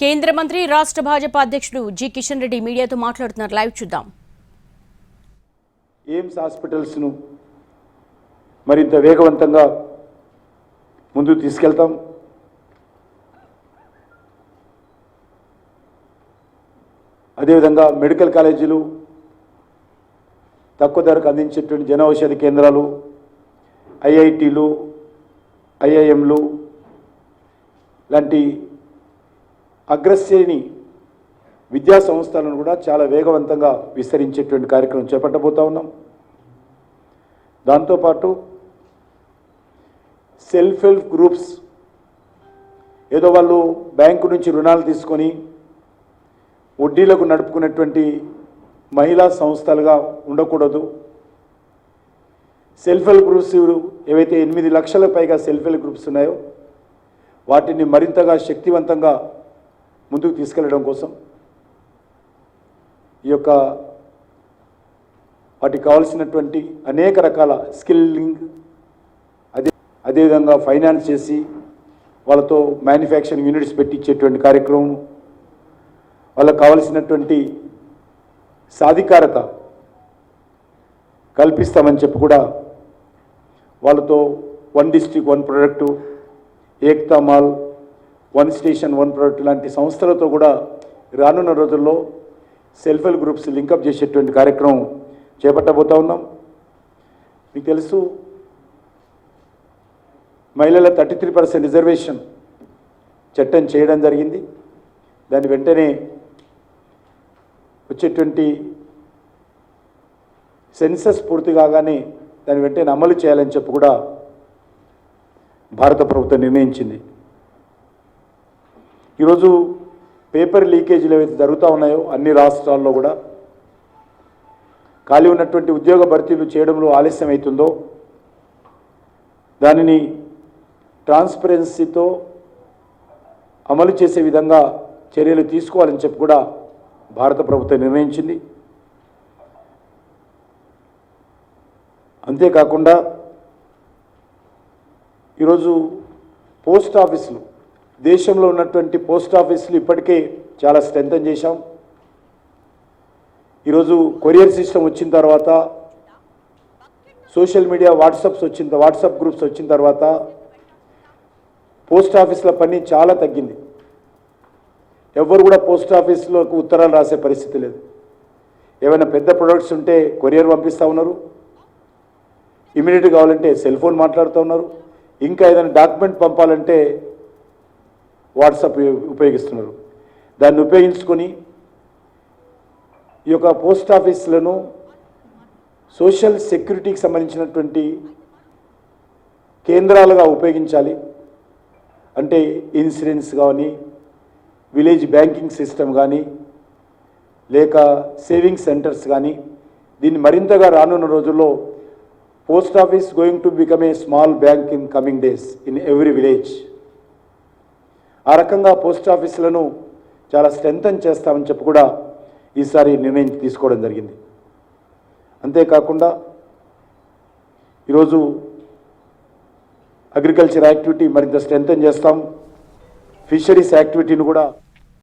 కేంద్ర మంత్రి రాష్ట్ర భాజపా అధ్యక్షుడు జి కిషన్ రెడ్డి మీడియాతో మాట్లాడుతున్నారు. లైవ్ చూద్దాం. ఎయిమ్స్ హాస్పిటల్స్ను మరింత వేగవంతంగా ముందుకు తీసుకెళ్తాం. అదేవిధంగా మెడికల్ కాలేజీలు తక్కువ ధరకు అందించేటువంటి జనౌషధి కేంద్రాలు ఐఐటీలు ఐఐఎంలు లాంటి అగ్రశ్రేణి విద్యా సంస్థలను కూడా చాలా వేగవంతంగా విస్తరించేటువంటి కార్యక్రమం చేపట్టబోతా ఉన్నాం. దాంతోపాటు సెల్ఫ్ హెల్ప్ గ్రూప్స్ ఏదో వాళ్ళు బ్యాంకు నుంచి రుణాలు తీసుకొని వడ్డీలకు నడుపుకునేటువంటి మహిళా సంస్థలుగా ఉండకూడదు. సెల్ఫ్ హెల్ప్ గ్రూప్స్ ఏవైతే ఎనిమిది లక్షల పైగా సెల్ఫ్ హెల్ప్ గ్రూప్స్ ఉన్నాయో వాటిని మరింతగా శక్తివంతంగా ముందుకు తీసుకెళ్ళడం కోసం ఈ యొక్క వాటికి కావాల్సినటువంటి అనేక రకాల స్కిల్లింగ్ అదే అదేవిధంగా ఫైనాన్స్ చేసి వాళ్ళతో మ్యానుఫ్యాక్చరింగ్ యూనిట్స్ పెట్టించేటువంటి కార్యక్రమం వాళ్ళకు కావలసినటువంటి సాధికారత కల్పిస్తామని చెప్పి కూడా వాళ్ళతో one district one product Ekta mall one station one product లాంటి సంస్థలతో కూడా రానున్న రోజుల్లో సెల్ఫ్ హెల్ప్ గ్రూప్స్ లింకప్ చేసేటువంటి కార్యక్రమం చేపట్టబోతా ఉన్నాం. మీకు తెలుసు మహిళల థర్టీ త్రీ పర్సెంట్ రిజర్వేషన్ చట్టం చేయడం జరిగింది. దాని వెంటనే వచ్చేటువంటి సెన్సస్ పూర్తి కాగానే దాని వెంటనే అమలు చేయాలని చెప్పి కూడా భారత ప్రభుత్వం నిర్ణయించింది. ఈరోజు పేపర్ లీకేజీలు ఏవైతే జరుగుతూ ఉన్నాయో అన్ని రాష్ట్రాల్లో కూడా ఖాళీ ఉన్నటువంటి ఉద్యోగ భర్తీలు చేయడంలో ఆలస్యం అవుతుందో దానిని ట్రాన్స్పరెన్సీతో అమలు చేసే విధంగా చర్యలు తీసుకోవాలని చెప్పి కూడా భారత ప్రభుత్వం నిర్ణయించింది. అంతేకాకుండా ఈరోజు పోస్ట్ ఆఫీసులు దేశంలో ఉన్నటువంటి పోస్ట్ ఆఫీసులు ఇప్పటికే చాలా స్ట్రెంథన్ చేశాం. ఈరోజు కొరియర్ సిస్టమ్ వచ్చిన తర్వాత సోషల్ మీడియా వాట్సాప్స్ వచ్చిన వాట్సాప్ గ్రూప్స్ వచ్చిన తర్వాత పోస్ట్ ఆఫీసుల పని చాలా తగ్గింది. ఎవరు కూడా పోస్ట్ ఆఫీసులోకి ఉత్తరాలు రాసే పరిస్థితి లేదు. ఏమైనా పెద్ద ప్రొడక్ట్స్ ఉంటే కొరియర్ పంపిస్తూ ఉన్నారు. ఇమీడియట్ కావాలంటే సెల్ ఫోన్ మాట్లాడుతూ ఉన్నారు. ఇంకా ఏదైనా డాక్యుమెంట్ పంపాలంటే వాట్సాప్ ఉపయోగిస్తున్నారు. దాన్ని ఉపయోగించుకొని ఈ యొక్క పోస్ట్ ఆఫీసులను సోషల్ సెక్యూరిటీకి సంబంధించినటువంటి కేంద్రాలుగా ఉపయోగించాలి. అంటే ఇన్సూరెన్స్ కానీ విలేజ్ బ్యాంకింగ్ సిస్టమ్ కానీ లేక సేవింగ్ సెంటర్స్ కానీ దీన్ని మరింతగా రానున్న రోజుల్లో post office going to become a small bank in coming days in every village. ఆ రకంగా పోస్ట్ ఆఫీసులను చాలా స్ట్రెంగ్తన్ చేస్తామని చెప్పి కూడా ఈసారి నిర్ణయం తీసుకోవడం జరిగింది. అంతేకాకుండా ఈరోజు అగ్రికల్చర్ యాక్టివిటీ మరింత స్ట్రెంగ్తన్ చేస్తాం. ఫిషరీస్ యాక్టివిటీని కూడా